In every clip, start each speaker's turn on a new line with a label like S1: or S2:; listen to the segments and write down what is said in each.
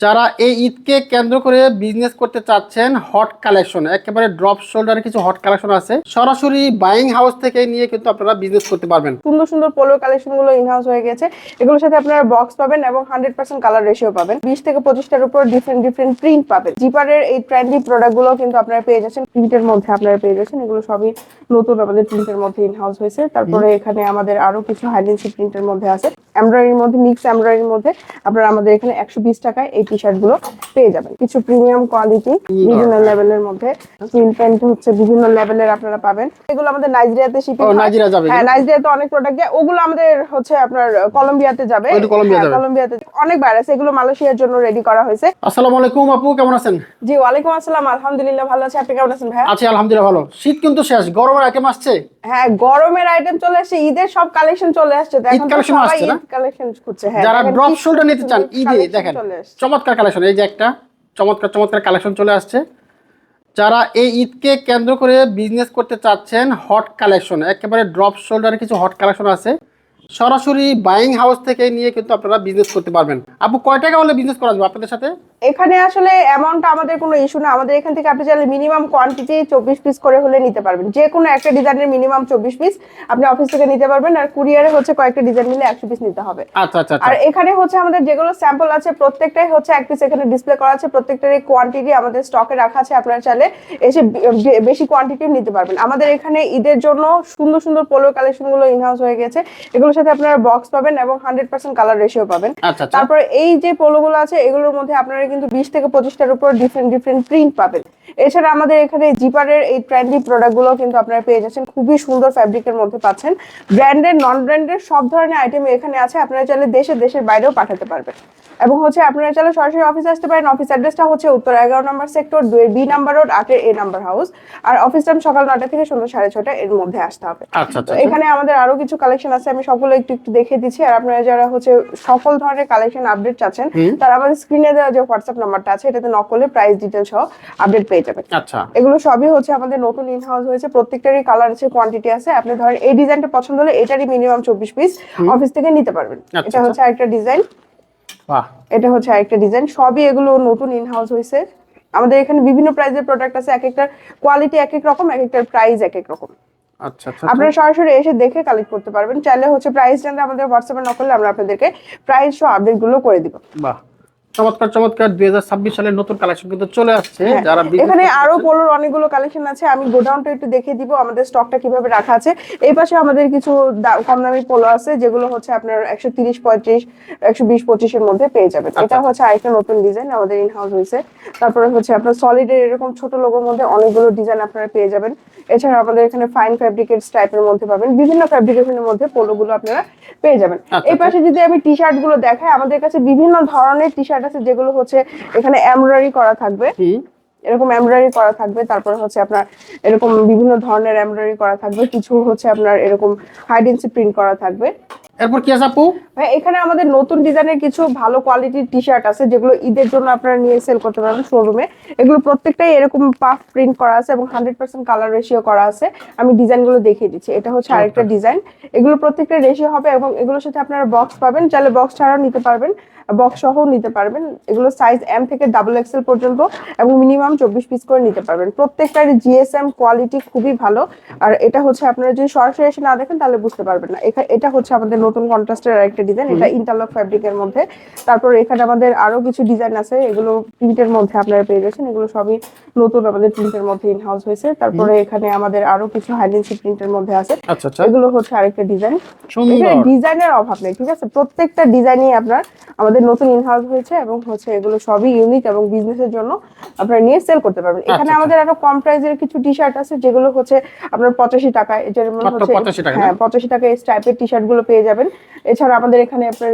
S1: যারা এই ঈদকে কেন্দ্র করে বিজনেস করতে চাচ্ছেন হট কালেকশন একেবারে ড্রপ শোল্ডারে কিছু হট কালেকশন আছে সরাসরি বাইং হাউস থেকে নিয়ে কিন্তু আপনারা বিজনেস করতে পারবেন।
S2: সুন্দর সুন্দর পোলো কালেকশনগুলো ইনহাউস হয়ে গেছে। এগুলোর সাথে আপনারা বক্স পাবেন এবং হান্ড্রেড পার্সেন্ট কালার রেশিও পাবেন। বিশ থেকে পঁচিশটার উপর ডিফারেন্ট ডিফারেন্ট প্রিন্ট পাবেন। জিপারের এই ট্রেন্ডি প্রোডাক্টগুলো কিন্তু আপনারা পেয়ে যাচ্ছেন। প্রিন্টের মধ্যে আপনারা পেয়ে যাচ্ছেন। এগুলো সবই নতুন আমাদের প্রিন্টের মধ্যে ইনহাউস হয়েছে। তারপরে এখানে আমাদের আরও কিছু হাইডেন্সি প্রিন্টের মধ্যে আছে। এমব্রয়ডারির মধ্যে মিক্স এমব্রয়ডারির মধ্যে আপনারা আমাদের এখানে একশো বিশ টাকায় এই টি শার্টগুলো পেয়ে যাবেন। কিছু প্রিমিয়াম কোয়ালিটি বিভিন্ন লেভেলের মধ্যে স্কিন প্যান্ট হচ্ছে বিভিন্ন লেভেলের আপনারা পাবেন। এগুলো আমাদের নাইজেরিয়াতে শিপিং
S1: নাইজেরিয়া যাবে
S2: হ্যাঁ নাইজেরিয়াতে অনেক প্রোডাক্ট যায় ওগুলো আমাদের হচ্ছে আপনার কলম্বিয়াতে যাবে। হ্যাঁ। কলম্বিয়াতে অনেক ভাইরাস এগুলো মালয়েশিয়ার জন্য রেডি করা হয়েছে।
S1: আসসালামু আলাইকুম আপু কেমন আছেন?
S2: জি ওয়ালাইকুম আসসালাম আলহামদুলিল্লাহ ভালো আছি। আপনি কেমন আছেন ভাইয়া?
S1: আছি আলহামদুলিল্লাহ ভালো। শীত কিন্তু শেষ গরমের আইটেম আসছে।
S2: হ্যাঁ গরমের আইটেম চলে আসছে ঈদের সব কালেকশন চলে আসছে। এখন সবাই ঈদ কালেকশন খুঁজছে। হ্যাঁ
S1: যারা ড্রপ শোল্ডার নিতে চান ঈদে দেখেন
S2: আসছে।
S1: চমৎকার কালেকশন এই যে একটা চমৎকার চমৎকার কালেকশন চলে আসছে। যারা এই ঈদকে কেন্দ্র করে বিজনেস করতে চাচ্ছেন হট কালেকশন একেবারে ড্রপ শোল্ডারে কিছু হট কালেকশন আছে, সরাসরি বাইং হাউস থেকে নিয়ে কিন্তু আপনারা বিজনেস করতে পারবেন। আপু কয় টাকা হলে বিজনেস করা যাবে আপনাদের সাথে?
S2: এখানে আসলে অ্যামাউন্টটা আমাদের কোনো ইস্যু না। আমাদের এখান থেকে আপনি চাইলে মিনিমাম কোয়ান্টিটি চব্বিশ পিস করে হলে নিতে পারবেন। যে কোনো একটা ডিজাইনের মিনিমাম চব্বিশ পিস আপনি অফিস থেকে নিতে পারবেন আর কুরিয়ারে হচ্ছে কয়েকটা ডিজাইন মিলে একশো পিস নিতে হবে।
S1: আচ্ছা আচ্ছা আচ্ছা।
S2: আর এখানে হচ্ছে আমাদের যেগুলো স্যাম্পল আছে প্রত্যেকটাই হচ্ছে এক পিস এখানে ডিসপ্লে করা আছে। প্রত্যেকটারই কোয়ান্টিটি আমাদের স্টকে রাখা আছে। আপনারা চাইলে এসে বেশি কোয়ান্টিটি নিতে পারবেন। আমাদের এখানে ঈদের জন্য সুন্দর সুন্দর পোলো কালেকশনগুলো ইনহাউস হয়ে গেছে। এগুলোর সাথে আপনারা বক্স পাবেন এবং হান্ড্রেড পার্সেন্ট কালার রেশিও পাবেন।
S1: আচ্ছা আচ্ছা।
S2: তারপরে এই যে পোলোগুলো আছে এগুলোর মধ্যে আপনারা কিন্তু বিশ থেকে পঁচিশটার উপর ডিফারেন্ট ডিফারেন্ট প্রিন্ট পাবেন। এছাড়া আমাদের এখানে জিপারের এই ট্রেন্ডি প্রোডাক্টগুলো কিন্তু আপনারা পেয়ে যাচ্ছেন। খুবই সুন্দর ফ্যাব্রিকের মধ্যে পাচ্ছেন। ব্র্যান্ডের নন ব্র্যান্ডের সব ধরনের আইটেম এখানে আছে। আপনারা চাইলে দেশে দেশের বাইরেও পাঠাতে পারবেন। এবং হচ্ছে আপনারা চাইলে সরাসরি অফিসে আসতে পারেন। অফিস অ্যাড্রেসটা হচ্ছে উত্তর এগারো নম্বর সেক্টর দুই বি নাম্বার রোড আটের এ নাম্বার হাউস আর অফিস টাইম সকাল নটা থেকে সন্ধ্যা সাড়ে ছটা এর মধ্যে আসতে হবে।
S1: আচ্ছা
S2: তো
S1: আচ্ছা।
S2: এখানে আমাদের আরও কিছু কালেকশন আছে। আমি সবগুলো একটু একটু দেখে দিচ্ছি। আর আপনারা যারা হচ্ছে সকল ধরনের কালেকশন আপডেট চাচ্ছেন তারা আমাদের স্ক্রিনে দেওয়া যে হোয়াটসঅ্যাপ নাম্বারটা আছে এটাতে নক করলে প্রাইস ডিটেল সহ আপডেট পেয়ে যাবেন।
S1: আচ্ছা।
S2: এগুলো সবই হচ্ছে আমাদের নতুন ইন হাউস হয়েছে প্রত্যেকটারই কালার আছে কোয়ান্টিটি আছে। আপনি ধরেন এই ডিজাইনটা পছন্দ হলে এটারই মিনিমাম চব্বিশ পিস অফিস থেকে নিতে পারবেন।
S1: আচ্ছা,
S2: এটা হচ্ছে আরেকটা ডিজাইন
S1: বাহ।
S2: এটা হচ্ছে আরেকটা ডিজাইন সবই এগুলো নতুন ইন হাউস হয়েছে। আমাদের এখানে বিভিন্ন প্রাইসের প্রোডাক্ট আছে এক একটার কোয়ালিটি এক এক রকম এক একটার প্রাইস এক এক রকম।
S1: আচ্ছা আচ্ছা
S2: আপনারা সরাসরি এসে দেখে কালেক্ট করতে পারবেন। চাইলে হচ্ছে প্রাইস জানতে আমাদের হোয়াটসঅ্যাপে নকলে আমরা আপনাদেরকে প্রাইস সহ আপডেটগুলো করে দিব।
S1: বাহ। চমৎকার চমৎকার দুই হাজার ছাব্বিশ সালের নতুন কালেকশন কিন্তু চলে আসছে। যারা
S2: হ্যাঁ, এখানে
S1: আরও
S2: পোলোর অনেকগুলো কালেকশন আছে আমি গোডাউনটা একটু দেখিয়ে দিব আমাদের স্টকটা কীভাবে রাখা আছে। এই পাশে আমাদের কিছু কম দামি পোলো আছে যেগুলো হচ্ছে আপনার একশো তিরিশ পঁয়ত্রিশ একশো বিশ পঁচিশের মধ্যে পেয়ে যাবেন।
S1: আচ্ছা,
S2: এটা হচ্ছে আরেকটা নতুন ডিজাইন আমাদের ইন হাউস হয়েছে। তারপরে হচ্ছে আপনার সলিডের এরকম ছোট লোগোর মধ্যে অনেকগুলো ডিজাইন আপনারা পেয়ে যাবেন। এছাড়া আমাদের এখানে ফাইন ফ্যাব্রিকেট টাইপের মধ্যে পাবেন বিভিন্ন ফ্যাব্রিকেশনের মধ্যে পোলোগুলো আপনারা পেয়ে যাবেন।
S1: আচ্ছা,
S2: এই পাশে যদি আমি টি শার্টগুলো দেখাই আমাদের কাছে বিভিন্ন ধরনের টি শার্ট আছে যেগুলো হচ্ছে এখানে এমব্রয়ডারি করা থাকবে। এরকম এমব্রয়ডারি করা থাকবে তারপরে হচ্ছে আপনার এরকম বিভিন্ন ধরনের এমব্রয়ডারি করা থাকবে কিছু হচ্ছে আপনার এরকম হাইডেন্সি প্রিন্ট করা থাকবে।
S1: এরপর কি আছে আপু?
S2: এখানে আমাদের নতুন ডিজাইনের কিছু ভালো কোয়ালিটির টি শার্ট আছে যেগুলো ঈদের জন্য আপনারা নিয়ে সেল করতে পারবেন শোরুমে এগুলো প্রত্যেকটাই এরকম পাফ প্রিন্ট করা আছে এবং হান্ড্রেড পার্সেন্ট কালার রেশিও করা আছে। আমি ডিজাইনগুলো দেখিয়ে দিচ্ছি এটা হচ্ছে আরেকটা ডিজাইন এগুলো প্রত্যেকটা রেশিও হবে এবং এগুলোর সাথে আপনারা বক্স পাবেন চাইলে বক্স ছাড়াও নিতে পারবেন বক্স সহ নিতে পারবেন। এগুলো সাইজ এম থেকে ডাবল এক্সেল পর্যন্ত এবং মিনিমাম চব্বিশ পিস করে নিতে পারবেন। প্রত্যেকটার জিএসএম কোয়ালিটি খুবই ভালো। আর এটা হচ্ছে আপনারা যদি সরাসরি এসে না দেখেন তাহলে বুঝতে পারবেন না। এটা হচ্ছে আমাদের নতুন কন্ট্রাস্টের আরেকটা ডিজাইন এটা ইন্টারলক ফ্যাব্রিকের মধ্যে। তারপর এখানে আমাদের আরও কিছু ডিজাইন আছে এগুলো প্রিন্টের মধ্যে আপনারা পেয়ে যাচ্ছেন এগুলো সবই নতুন আমাদের প্রিন্টের মধ্যে ইন হাউস হয়েছে। তারপরে এখানে আমাদের আরও কিছু হাইডেন্সি প্রিন্টের মধ্যে আছে।
S1: আচ্ছা আচ্ছা।
S2: এগুলো হচ্ছে আরেকটা ডিজাইন এখানে ডিজাইনের অভাব নেই ঠিক আছে? প্রত্যেকটা ডিজাইনই আপনার আমাদের নতুন ইনহাউস হয়েছে এবং হচ্ছে এগুলো সবই ইউনিক এবং বিজনেসের জন্য আপনারা নিয়ে সেল করতে পারবেন। এখানে
S1: আচ্ছা।
S2: আমাদের আরও কম প্রাইসের কিছু টি শার্ট আছে যেগুলো হচ্ছে আপনার পঁচাশি টাকায় যেমন হচ্ছে
S1: 85 টাকা
S2: হ্যাঁ পঁচাশি টাকায় এই টাইপের টি শার্টগুলো পেয়ে যাবেন। এছাড়া আমাদের এখানে আপনার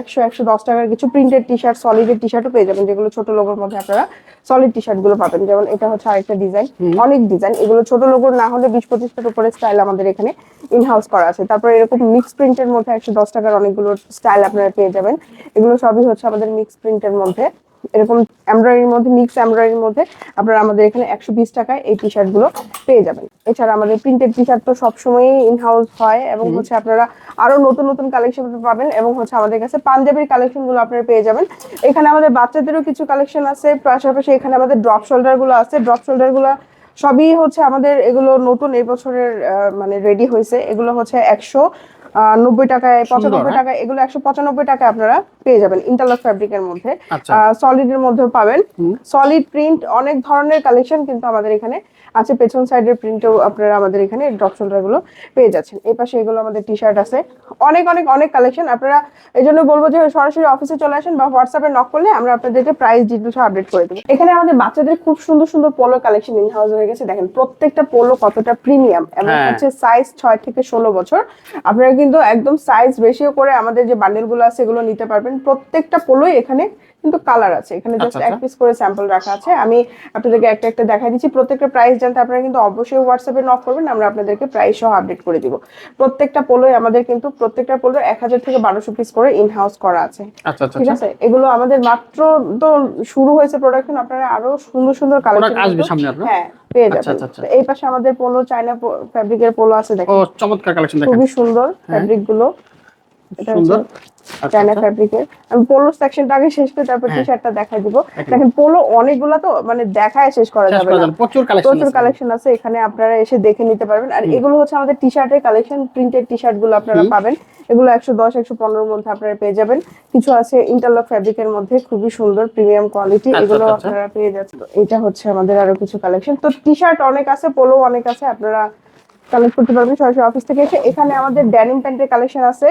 S2: একশো একশো দশ টাকার কিছু প্রিন্টেড টি শার্ট সলিডের টি শার্টও পেয়ে যাবেন যেগুলো ছোট লোগোর মধ্যে আপনারা সলিড টি শার্টগুলো পাবেন। যেমন এটা হচ্ছে আরেকটা ডিজাইন অনেক ডিজাইন এগুলো ছোট লোগোর না হলে বিশ পঁচিশটার উপরে স্টাইল আমাদের এখানে ইনহাউস করা আছে। তারপরে এরকম মিক্স প্রিন্টের মধ্যে একশো দশ টাকার অনেকগুলো স্টাইল আপনারা পেয়ে যাবেন। এগুলো সবই হচ্ছে আমাদের মিক্স প্রিন্টের মধ্যে। এরকম এমব্রয়ডারির মধ্যে মিক্স এমব্রয়ডারির মধ্যে আপনারা আমাদের এখানে একশো বিশ টাকায় এই টি শার্টগুলো পেয়ে যাবেন। এছাড়া আমাদের প্রিন্টেড টি শার্ট তো সবসময়ই ইন হাউস হয় এবং হচ্ছে আপনারা আরও নতুন নতুন কালেকশন পাবেন এবং হচ্ছে আমাদের কাছে পাঞ্জাবির কালেকশনগুলো আপনারা পেয়ে যাবেন। এখানে আমাদের বাচ্চাদেরও কিছু কালেকশন আছে পাশাপাশি এখানে আমাদের ড্রপ শোল্ডারগুলো আছে। ড্রপ শোল্ডারগুলো সবই হচ্ছে আমাদের এগুলো নতুন এই বছরের মানে রেডি হয়েছে। এগুলো হচ্ছে একশো নব্বই টাকায় পঁচানব্বই
S1: হ্যাঁ।
S2: টাকায় এগুলো একশো পঁচানব্বই টাকায় আপনারা পেয়ে যাবেন ইন্টারলক ফ্যাব্রিকের মধ্যে।
S1: সলিড
S2: এর মধ্যেও পাবেন। সলিড প্রিন্ট অনেক ধরনের কালেকশন কিন্তু আমাদের এখানে আছে পেছন সাইডের প্রিন্টও আপনারা আমাদের এখানে ড্রপ শোল্ডারগুলো পেয়ে যাচ্ছেন। এই পাশে এগুলো আমাদের টি শার্ট আছে। অনেক অনেক অনেক কালেকশন আপনারা এই জন্য বলব যে সরাসরি অফিসে চলে আসেন বা হোয়াটসঅ্যাপে নক করলে আমরা আপনাদেরকে প্রাইস ডিটেলস আপডেট করে দেবো। এখানে আমাদের বাচ্চাদের খুব সুন্দর সুন্দর পোলো কালেকশন ইন হাউস হয়ে গেছে। দেখেন প্রত্যেকটা পোলো কতটা প্রিমিয়াম এবং
S1: হ্যাঁ।
S2: হচ্ছে সাইজ ছয় থেকে ষোলো বছর। আপনারা কিন্তু একদম সাইজ রেশিও করে আমাদের যে বান্ডেলগুলো আছে এগুলো নিতে পারবেন। প্রত্যেকটা পোলোই এখানে কিন্তু কালার আছে। এখানে জাস্ট
S1: আচ্ছা,
S2: এক পিস করে স্যাম্পল রাখা আছে। আমি আপনাদেরকে একটা একটা দেখাই দিচ্ছি। প্রত্যেকটা প্রাইস জানতে আপনারা কিন্তু অবশ্যই হোয়াটসঅ্যাপে নক করবেন আমরা আপনাদেরকে প্রাইস সহ আপডেট করে দিব। প্রত্যেকটা পোলোই আমাদের কিন্তু প্রত্যেকটা পোলো এক হাজার থেকে বারোশো পিস করে ইন হাউস করা আছে।
S1: আচ্ছা আচ্ছা
S2: ঠিক
S1: আচ্ছা।
S2: আছে? এগুলো আমাদের মাত্র তো শুরু হয়েছে প্রোডাকশন আপনারা আরও সুন্দর সুন্দর কালেকশন
S1: Product আসবে সামনে?
S2: হ্যাঁ পেয়ে
S1: আচ্ছা,
S2: যাবেন।
S1: আচ্ছা, আচ্ছা।
S2: এই পাশে আমাদের পোলো চায়না ফ্যাব্রিকের পোলো আছে দেখেন।
S1: চমৎকার কালেকশন দেখেন।
S2: খুবই সুন্দর ফ্যাব্রিকগুলো।
S1: সুন্দর। আচ্ছা,
S2: চায়না
S1: আচ্ছা।
S2: ফ্যাব্রিকের আমি পোলো সেকশনটা আগে শেষ করে তারপর টি
S1: হ্যাঁ।
S2: শার্টটা দেখাই দিব। দেখেন পোলো অনেকগুলা তো মানে দেখায় শেষ করা যাবে না।
S1: প্রচুর কালেকশন
S2: প্রচুর কালেকশন আছে। এখানে আপনারা এসে দেখে নিতে পারবেন। আর এগুলো হচ্ছে আমাদের টি শার্টের কালেকশন প্রিন্টেড টি শার্টগুলো আপনারা পাবেন। এগুলো একশো দশ একশো পনেরোর মধ্যে আপনারা পেয়ে যাবেন। কিছু আছে ইন্টারলক ফ্যাব্রিকের মধ্যে। খুবই সুন্দর প্রিমিয়াম কোয়ালিটি
S1: আচ্ছা,
S2: এগুলো
S1: আচ্ছা, আচ্ছা।
S2: আপনারা পেয়ে যাচ্ছেন। এটা হচ্ছে আমাদের আরও কিছু কালেকশন তো টি শার্ট অনেক আছে পোলো অনেক আছে। আপনারা কালেক্ট করতে পারবেন। সরাসরি অফিস থেকে এসে এখানে আমাদের ড্যানিম প্যান্টের কালেকশন আছে।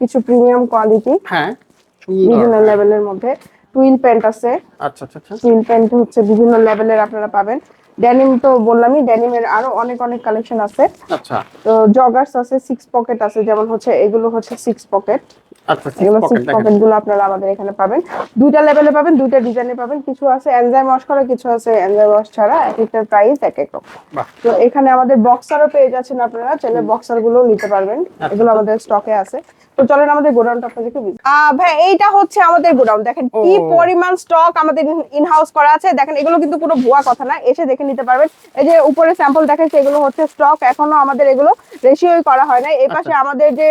S2: কিছু প্রিমিয়াম কোয়ালিটি
S1: হ্যাঁ
S2: বিভিন্ন লেভেলের মধ্যে। টুইল প্যান্ট আছে।
S1: আচ্ছা আচ্ছা আচ্ছা।
S2: টুইল প্যান্ট হচ্ছে বিভিন্ন লেভেলের আপনারা পাবেন। ডেনিম তো বললামই ডেনিমের আরও অনেক অনেক কালেকশন আছে।
S1: আচ্ছা।
S2: তো জগার্স আছে সিক্স পকেট আছে যেমন হচ্ছে এগুলো হচ্ছে সিক্স পকেট
S1: আচ্ছা
S2: এগুলো
S1: পকেট
S2: সিক্স পকেটগুলো আপনারা আমাদের এখানে পাবেন। দুইটা লেভেলে পাবেন দুইটা ডিজাইনে পাবেন। কিছু আছে এনজাইম ওয়াশ করা কিছু আছে এনজাইম ওয়াশ ছাড়া। এক একটার প্রাইস এক এক রকম। তো এখানে আমাদের বক্সারও পেয়ে যাচ্ছেন আপনারা চাইলে বক্সারগুলো নিতে পারবেন।
S1: আচ্ছা।
S2: এগুলো আমাদের স্টকে আছে। তো চলেন আমাদের গোডাউনটা আপনাদেরকে ভাই এইটা হচ্ছে আমাদের গোডাউন। দেখেন কি পরিমাণ স্টক আমাদের ইন হাউস করা আছে। দেখেন এগুলো কিন্তু কোনো ভুয়া কথা না। এসে দেখে নিতে পারবেন। এই যে উপরে স্যাম্পল দেখাচ্ছে এগুলো হচ্ছে স্টক এখনও আমাদের এগুলো রেশিওই করা হয় না এই পাশে
S1: আচ্ছা।
S2: আমাদের যে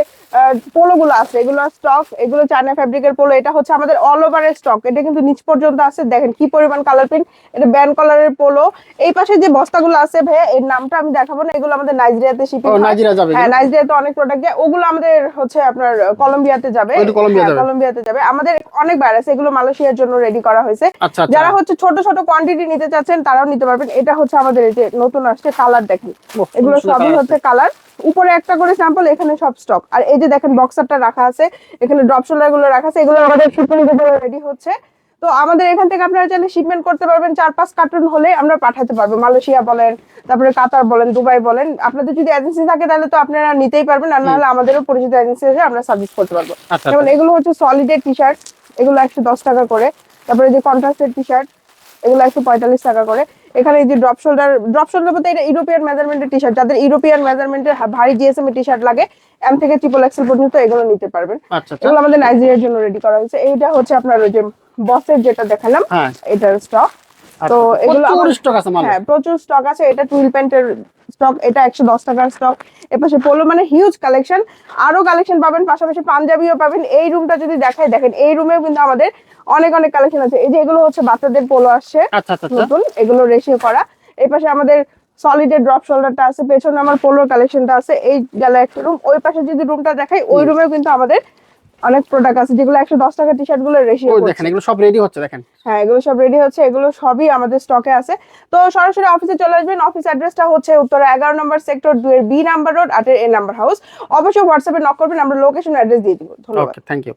S2: পোলো গুলো আছে এগুলো স্টক এগুলো চায়না ফ্যাব্রিকের পোলো এটা হচ্ছে আমাদের অল ওভারের স্টক এটা কিন্তু নিচ পর্যন্ত আছে দেখেন কি পরিমাণ কালার প্রিন্ট এটা ব্যান্ড কালারের পোলো। এই পাশে যে বস্তাগুলো আছে ভাইয়া এর নামটা আমি দেখাবো না এগুলো আমাদের নাইজেরিয়াতে শিপিং
S1: ও নাইজেরিয়া যাবে
S2: হ্যাঁ নাইজেরিয়াতে অনেক প্রোডাক্ট যায় ওগুলো আমাদের হচ্ছে আপনার কলম্বিয়াতে যাবে।
S1: ওইটা কলম্বিয়া
S2: হ্যাঁ। কলম্বিয়াতে যাবে। আমাদের অনেক বাইরে আছে এগুলো মালয়েশিয়ার জন্য রেডি করা হয়েছে।
S1: আচ্ছা আচ্ছা।
S2: যারা হচ্ছে ছোট ছোট কোয়ান্টিটি নিতে চাচ্ছেন তারাও নিতে পারবেন। এটা হচ্ছে আমাদের এই যে নতুন আসছে কালার দেখেন। এগুলো সবই হচ্ছে কালার উপরে একটা করে স্যাম্পল এখানে সব স্টক আর এই যে দেখেন বক্সারটা রাখা আছে এখানে ড্রপ শোল্ডারগুলো রাখা আছে এগুলো আমাদের শিপমেন্ট রেডি হচ্ছে। তো আমাদের এখান থেকে আপনারা চাইলে শিপমেন্ট করতে পারবেন চার পাঁচ কার্টুন হলে আমরা পাঠাতে পারব। মালয়েশিয়া বলেন তারপরে কাতার বলেন দুবাই বলেন। আপনাদের যদি এজেন্সি থাকে তাহলে তো আপনারা নিতেই পারবেন আর নাহলে আমাদেরও পরিচিত এজেন্সি আছে আমরা সার্ভিস করতে পারব।
S1: আচ্ছা
S2: যেমন এগুলো হচ্ছে সলিডের টি শার্ট এগুলো একশো দশ টাকা করে। তারপরে যে কন্ট্রাস্টের টি শার্ট এগুলো একশো পঁয়তাল্লিশ টাকা করে। এখানে এই যে ড্রপ শোল্ডার ড্রপ শোল্ডার বলতে এটা ইউরোপিয়ান মেজারমেন্টের টি শার্ট যাদের ইউরোপিয়ান মেজারমেন্টের ভারী জিএসএম টি শার্ট লাগে এম থেকে ট্রিপল এক্সেল পর্যন্ত এগুলো নিতে পারবেন।
S1: আচ্ছা আচ্ছা।
S2: এগুলো আমাদের নাইজেরিয়ার জন্য রেডি করা হয়েছে। এইটা হচ্ছে আপনার ওই যে বসের যেটা দেখালাম
S1: হ্যাঁ।
S2: এটার স্টক তো
S1: আচ্ছা,
S2: এগুলো
S1: প্রচুর স্টক আছে
S2: হ্যাঁ প্রচুর স্টক আছে। এটা টুইল প্যান্টের স্টক এটা একশো দশ টাকার স্টক এপাশে পোলো মানে হিউজ কালেকশন আরও কালেকশন পাবেন পাশাপাশি পাঞ্জাবিও পাবেন। এই রুমটা যদি দেখায় দেখেন এই রুমেও কিন্তু আমাদের অনেক অনেক কালেকশন আছে। এই যে এগুলো হচ্ছে বাচ্চাদের পোলো আসছে।
S1: আচ্ছা আচ্ছা আচ্ছা।
S2: নতুন এগুলো রেশিও করা। এই পাশে আমাদের সলিডের ড্রপ শোল্ডারটা আছে পেছনে আমার পোলোর কালেকশনটা আছে। এই গেল একটা রুম ওই পাশে যদি রুমটা দেখাই ওই রুমেও কিন্তু আমাদের অনেক প্রোডাক্ট আছে যেগুলো একশো দশ টাকা টি শার্টগুলো রেশিও
S1: দেখেন এগুলো সব রেডি হচ্ছে দেখেন।
S2: হ্যাঁ এগুলো সব রেডি হচ্ছে এগুলো সবই আমাদের স্টকে আছে। তো সরাসরি অফিসে চলে আসবেন অফিস অ্যাড্রেসটা হচ্ছে উত্তরা এগারো নম্বর সেক্টর দুই এর বি নাম্বার রোড আটের এ নাম্বার হাউস অবশ্যই হোয়াটসঅ্যাপে নক করবেন আমরা লোকেশন অ্যাড্রেস দিয়ে দিব। ধন্যবাদ।
S1: Thank you